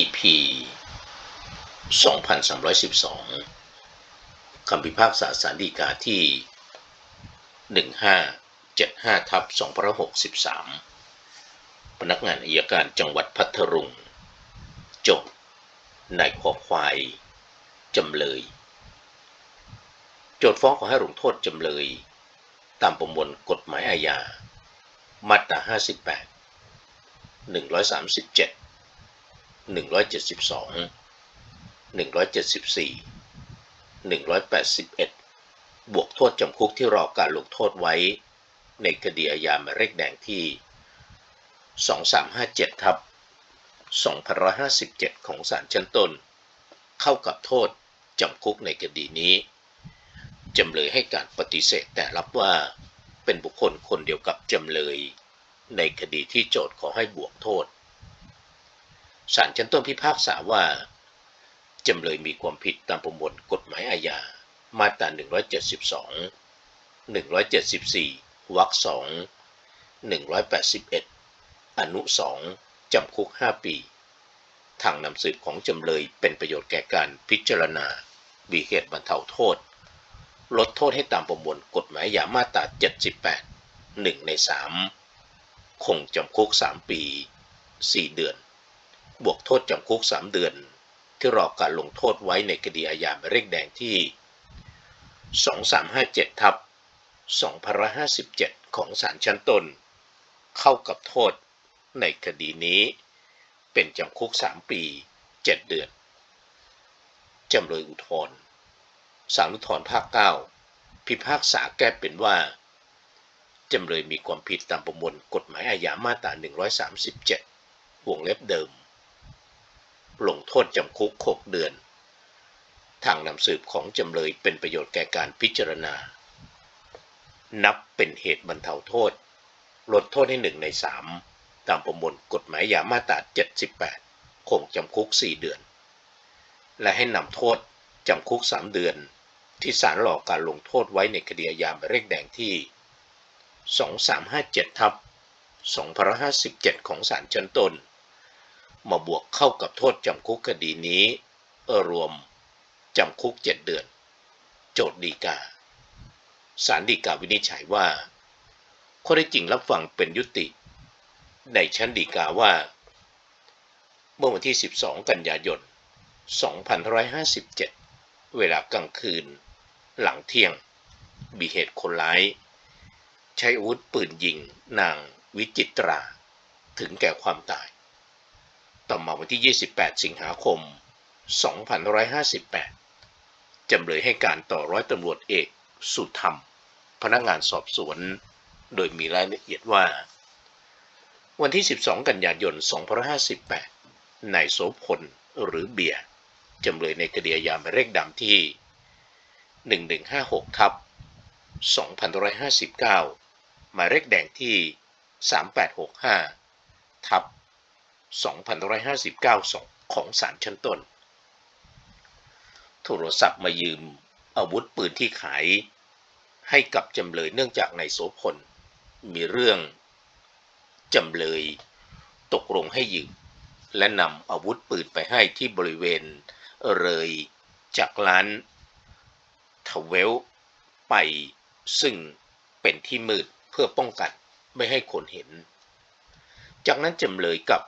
EP 2312 คำพิพากษาสารดีกาที่ 1575ทับ2563 พนักงานอายการจังหวัดพัทลุงจทย์นายขอควาย จำเลย โจทฟ้องขอให้ลงโทษจำเลย ตามประมวลกฎหมายอาญา มาตรา 58 137 172 174 181 บวกโทษจำคุกที่รอการลงโทษไว้ ในคดีอาญาหมายเลขแดงที่ 2357ทับ2557 ของศาลชั้นต้น เข้ากับโทษจำคุกในคดีนี้ จำเลยให้การปฏิเสธแต่รับว่าเป็นบุคคลคนเดียวกับจำเลย ในคดีที่โจทก์ขอให้บวกโทษ ศาลชั้นต้นพิพากษาว่า จำเลยมีความผิดตามประมวลกฎหมายอาญา มาตรา 172 174 วรรค2 181 อนุ2จำคุก 5 ปี ทางนำสืบของจำเลยเป็นประโยชน์แก่การพิจารณา มีเหตุบรรเทาโทษ ลดโทษให้ตามประมวลกฎหมายอาญามาตรา 78 1 ใน 3 คงจำคุก 3 ปี 4 เดือน บวกโทษจำคุก 3 เดือน ที่รอการลงโทษไว้ในคดีอาญาหมายเลขแดงที่ 2357 ทับ 2557 ของศาลชั้นต้น เข้ากับโทษในคดีนี้ เป็นจำคุก 3 ปี 7 เดือน จำเลยอุทธรณ์ศาลอุทธรภาค 9 พิพากษาแก้เป็นว่า จำเลยมีความผิดตามประมวลกฎหมายอาญามาตรา 137 วงเล็บเดิม ลงโทษจำคุก 6 เดือน ทางนำสืบของจำเลยเป็นประโยชน์แก่การพิจารณา นับเป็นเหตุบรรเทาโทษ ลดโทษให้หนึ่งใน3ตามประมวลกฎหมายยามาตรา78 คงจำคุก 4 เดือน และให้นำโทษจำคุก 3 เดือน ที่ศาลรอการลงโทษไว้ในคดีอาญาหมายเลขแดงที่ 2357 ทับ 2557 ของศาลชั้นต้น มาบวกเข้ากับโทษจำคุกคดีนี้รวมจำคุก7เดือน โจทย์ดีกาศาลฎีกาวินิจฉัยว่า ข้อได้จริงรับฟังเป็นยุติ ในชั้นฎีกาว่า เมื่อวันที่ 12 กันยายน 2557 เวลากลางคืน หลังเที่ยง มีเหตุคนร้าย ใช้อาวุธปืนยิงนางวิจิตรา ถึงแก่ความตาย ต่อมาวันที่ 28 สิงหาคม 2558 จำเลยให้การต่อร้อยตำรวจเอก สุธรรม พนักงานสอบสวน โดยมีรายละเอียดว่า วันที่ 12 กันยายน 2558 นายโสพล หรือเบียร์ จำเลยในคดีอาญาหมายเลขดำที่ 1156 ทับ 2559 หมายเลขแดงที่ 3865 ทับ 2559 ของศาลชั้นต้น โทรศัพท์มายืมอาวุธปืนที่ขาย ให้กับจำเลยเนื่องจากนายโสพล มีเรื่องจำเลยตกลงให้ยืม และนำอาวุธปืนไปให้ที่บริเวณเลยจากร้านทเวลไปซึ่งเป็นที่มืดเพื่อป้องกันไม่ให้คนเห็น จากนั้นจำเลยกับ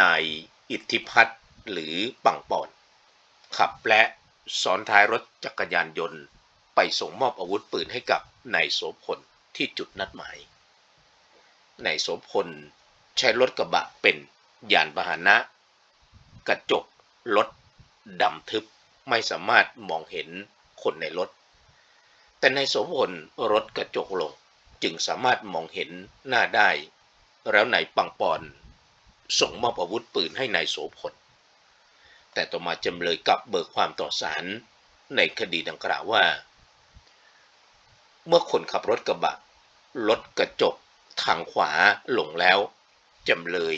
นายอิทธิพัฒน์หรือปังปอน ขับและซ้อนท้ายรถจักรยานยนต์ ไปส่งมอบอาวุธปืนให้กับนายโสพลที่จุดนัดหมายนายโสพลใช้รถกระบะเป็นยานพาหนะ กระจกรถดำทึบไม่สามารถมองเห็นคนในรถ แต่นายโสพลรถกระจกลงจึงสามารถมองเห็นหน้าได้ แล้วนายปังปอน ส่งมอบอาวุธปืนให้นายโสพล แต่ต่อมาจำเลยกลับเบิกความต่อศาลในคดีดังกล่าวว่า เมื่อคนขับรถกระบะรถกระจกทางขวาหลงแล้ว จำเลย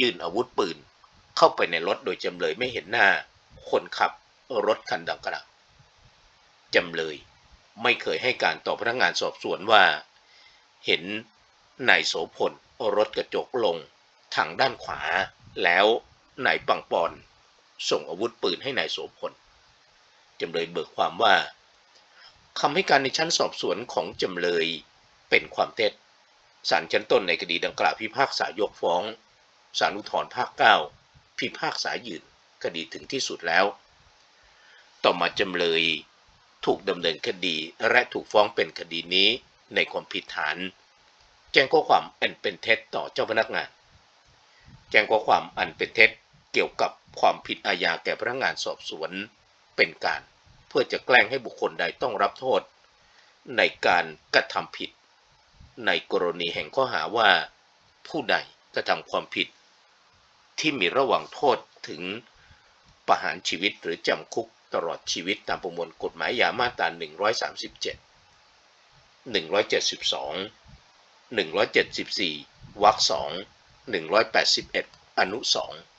ยื่นอาวุธปืน เข้าไปในรถโดยจำเลยไม่เห็นหน้า คนขับรถคันดังกล่าวจำเลยไม่เคยให้การต่อพนักงานสอบสวนว่า เห็นนายโสพลรถกระจกลง ทางด้านขวา แล้วนายปังปอน ส่งอาวุธปืนให้นายโสพลจำเลยเบิกความว่าคำให้การในชั้นสอบสวนของจำเลยเป็นความเท็จศาลชั้นต้นในคดีดังกล่าวพิพากษายกฟ้องศาลอุทธรภาค 9 พิพากษายืนคดีถึงที่สุดแล้ว ต่อมาจำเลยถูกดำเนินคดีและถูกฟ้องเป็นคดีนี้ในความผิดฐาน แจ้งข้อความอันเป็นเท็จต่อเจ้าพนักงาน จ้งข้อความอันเป็นเท็จเกี่ยวกับความผิดอาญาแก่พนักงานสอบสวน เป็นการเพื่อจะแกล้งให้บุคคลใดต้องรับโทษ ในการกระทำผิด ในกรณีแห่งข้อหาว่า ผู้ใดกระทำความผิด ที่มีระหว่างโทษถึงประหารชีวิตหรือจำคุกตลอดชีวิตตามประมวลกฎหมายยามาตรา 137 172 174 วรรค2 181 อนุ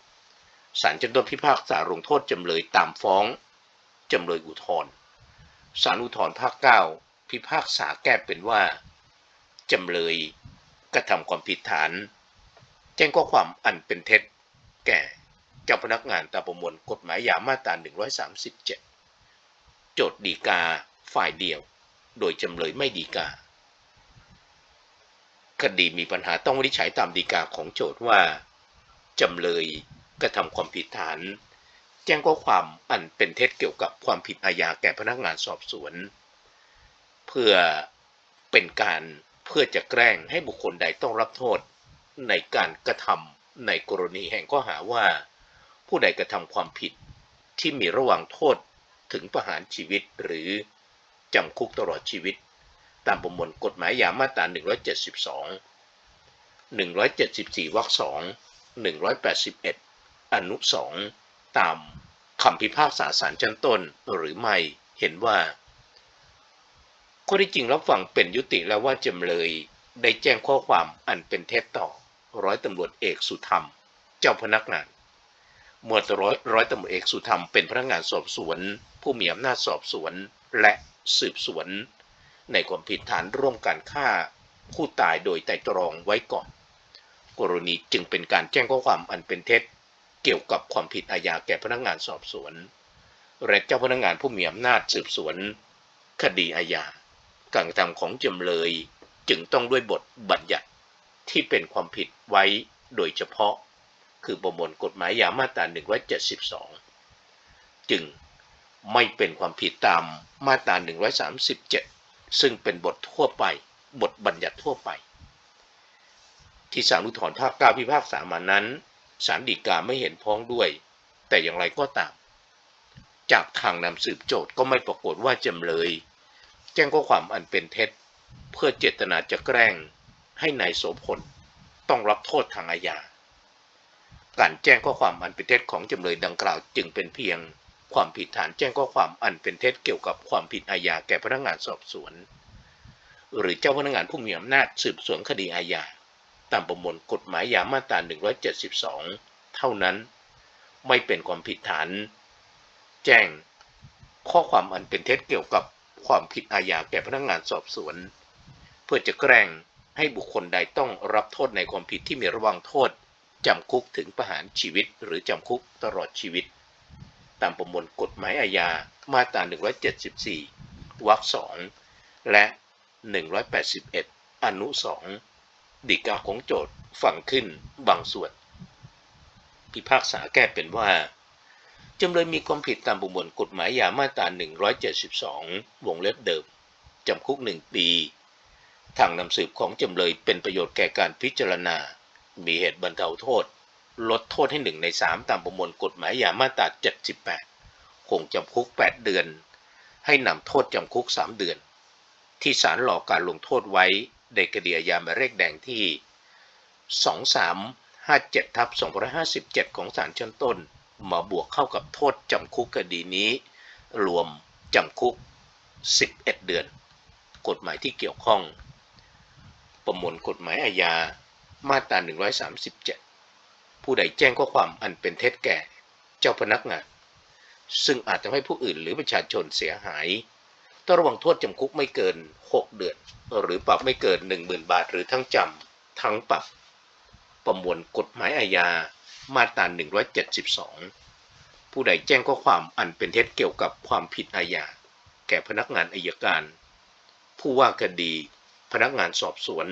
2ศาลชั้นต้นพิพากษาลงโทษจำเลยตามฟ้อง จำเลยอุทธรศาลอุทธรภาค 9 พิพากษาแก้เป็นว่า จำเลยกระทำความผิดฐาน แจ้งข้อความอันเป็นเท็จ แก่เจ้าพนักงานตามประมวลกฎหมายยามาตรา 137 โจทย์ดีกาฝ่ายเดียว โดยจำเลยไม่ดีกา คดีมีปัญหาต้องวินิจฉัยตามดีกาของโจทย์ว่า จำเลยกระทำความผิดฐาน แจ้งข้อความอันเป็นเท็จเกี่ยวกับความผิดอาญาแก่พนักงานสอบสวน เพื่อเป็นการเพื่อจะแกล้งให้บุคคลใดต้องรับโทษ ในการกระทำในกรณีแห่งข้อหาว่า ผู้ใดกระทำความผิดที่มีระหว่างโทษถึงประหารชีวิตหรือจำคุกตลอดชีวิต ตามประมวลกฎหมายยามาตรา 172 174 วรรค2 181 อนุ 2 ตามคำพิพากษาศาลชั้นต้นหรือไม่เห็นว่า ข้อที่จริงรับฟังเป็นยุติแล้วว่าจำเลยได้แจ้งข้อความอันเป็นเท็จต่อร้อยตำรวจเอกสุธรรม เจ้าพนักงานหมวดร้อยร้อยตำรวจเอกสุธรรมเป็นพนักงานสอบสวน ผู้มีอำนาจสอบสวนและสืบสวน ในความผิดฐานร่วมกันฆ่าผู้ตายโดยไตร่ตรองไว้ก่อน กรณีจึงเป็นการแจ้งข้อความอันเป็นเท็จ เกี่ยวกับความผิดอาญาแก่พนักงานสอบสวน และเจ้าพนักงานผู้มีอำนาจสืบสวน คดีอาญาการกระทำของจำเลยจึงต้องด้วยบทบัญญัติที่เป็นความผิดไว้โดยเฉพาะ คือประมวลกฎหมายยามาตรา172 จึงไม่เป็นความผิดตามมาตรา137 ซึ่งเป็นบททั่วไป บทบัญญัติทั่วไป ที่ศาลอุทธรภาค9พิพากษามานั้นศาลฎีกาไม่เห็นพ้องด้วย แต่อย่างไรก็ตาม จากทางนำสืบโจทย์ก็ไม่ปรากฏว่าจำเลย แจ้งข้อความอันเป็นเท็จ เพื่อเจตนาจะแกล้งให้นายโสพลต้องรับโทษทางอาญาการแจ้งข้อความอันเป็นเท็จของจำเลยดังกล่าวจึงเป็นเพียง ความผิดฐานแจ้งข้อความอันเป็นเท็จเกี่ยวกับความผิดอาญาแก่พนักงานสอบสวน หรือเจ้าพนักงานผู้มีอำนาจสืบสวนคดีอาญาตามประมวลกฎหมายยามาตรา 172 เท่านั้น ไม่เป็นความผิดฐาน แจ้งข้อความอันเป็นเท็จเกี่ยวกับความผิดอาญาแก่พนักงานสอบสวน เพื่อจะแกล้งให้บุคคลใดต้องรับโทษในความผิดที่มีระว่างโทษจำคุกถึงประหารชีวิตหรือจำคุกตลอดชีวิต ตามประมวลกฎหมายอาญา มาตรา 174 วรรค2และ 181 อนุ2ดีกาของโจทย์ฟังขึ้นบางส่วน พิพากษาแก้เป็นว่า จำเลยมีความผิดตามประมวลกฎหมายยามาตรา 172 วงเล็บเดิม จำคุก 1 ปี ทางนำสืบของจำเลยเป็นประโยชน์แก่การพิจารณา มีเหตุบรรเทาโทษ ลดโทษให้1ใน3ตามประมวลกฎหมายยามาตรา 78 คงจำคุก 8 เดือน ให้นำโทษจำคุก 3 เดือน ที่ศาลหลอกการลงโทษไว้ในคดีอาญาหมายเลขแดงที่ 2357ทับ257 ของศาลชั้นต้น มาบวกเข้ากับโทษจำคุกคดีนี้ รวมจำคุก 11 เดือน กฎหมายที่เกี่ยวข้อง ประมวลกฎหมายอาญามาตรา 137 ผู้ใดแจ้งข้อความอันเป็นเท็จแก่ เจ้าพนักงาน ซึ่งอาจทำให้ผู้อื่นหรือประชาชนเสียหายต้องระวังโทษจำคุกไม่เกิน 6 เดือน หรือปรับไม่เกิน 10,000 บาท หรือทั้งจำทั้งปรับ ประมวลกฎหมายอาญามาตรา172 ผู้ใดแจ้งข้อความอันเป็นเท็จเกี่ยวกับความผิดอาญา แก่พนักงานอายการ ผู้ว่าคดี พนักงานสอบสวน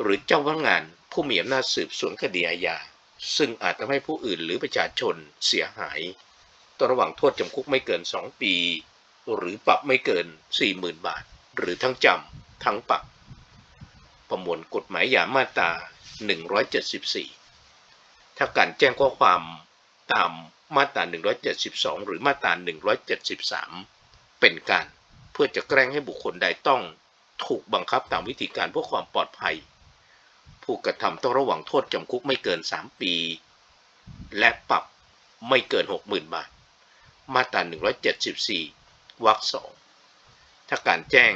หรือเจ้าพนักงานผู้มีอำนาจสืบสวนคดีอาญา ซึ่งอาจทำให้ผู้อื่นหรือประชาชนเสียหายต้องระหว่างโทษจำคุกไม่เกิน 2 ปี หรือปรับไม่เกิน 40,000 บาท หรือทั้งจำทั้งปรับ ประมวลกฎหมายยามาตรา 174 ถ้าการแจ้งข้อความตามมาตรา 172 หรือมาตรา 173 เป็นการเพื่อจะแกล้งให้บุคคลใดต้องถูกบังคับตามวิธีการเพื่อความปลอดภัย ผู้กระทำต้องระว่างโทษจำคุกไม่เกิน 3 ปี และปรับไม่เกิน 60,000 บาท มาตรา 174 วรรคสองถ้าการแจ้ง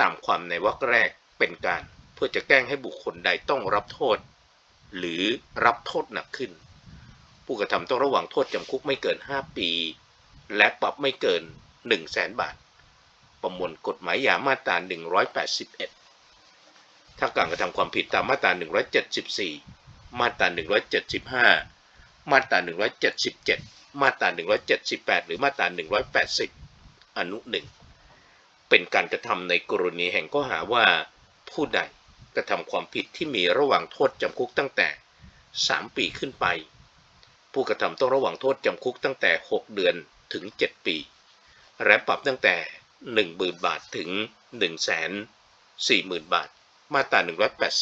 ตามความในวรรคแรกเป็นการเพื่อจะแกล้งให้บุคคลใดต้องรับโทษ หรือรับโทษหนักขึ้น ผู้กระทำต้องระว่างโทษจำคุกไม่เกิน 5 ปี และปรับไม่เกิน 1 0 0 0 0แสนบาท ประมวลกฎหมายยามาตรา 181 ถ้าการกระทำความผิดตามมาตรา 174 มาตรา 175 มาตรา 177 มาตรา 178 หรือมาตรา 180 อนุหนึ่งเป็นการกระทำในกรณีแห่งข้อหาว่า ผู้ใดกระทำความผิดที่มีระหว่างโทษจำคุกตั้งแต่ 3 ปีขึ้นไป ผู้กระทำต้องระหว่างโทษจำคุกตั้งแต่ 6 เดือนถึง 7 ปี และปรับตั้งแต่ 10,000 บาทถึง140,000 บาท มาตรา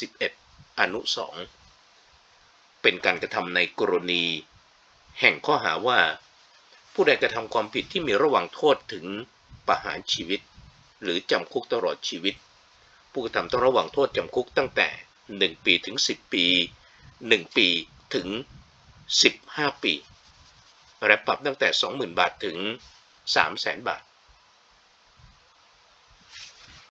181 อนุ 2 เป็นการกระทำในกรณี แห่งข้อหาว่า ผู้ใดกระทำความผิดที่มีระหว่างโทษถึงประหารชีวิต หรือจำคุกตลอดชีวิต ผู้กระทำต้องระหว่างโทษจำคุกตั้งแต่ 1 ปีถึง 10 ปี 1 ปีถึง 15 ปี และปรับตั้งแต่ 20,000 บาทถึง 300,000 บาท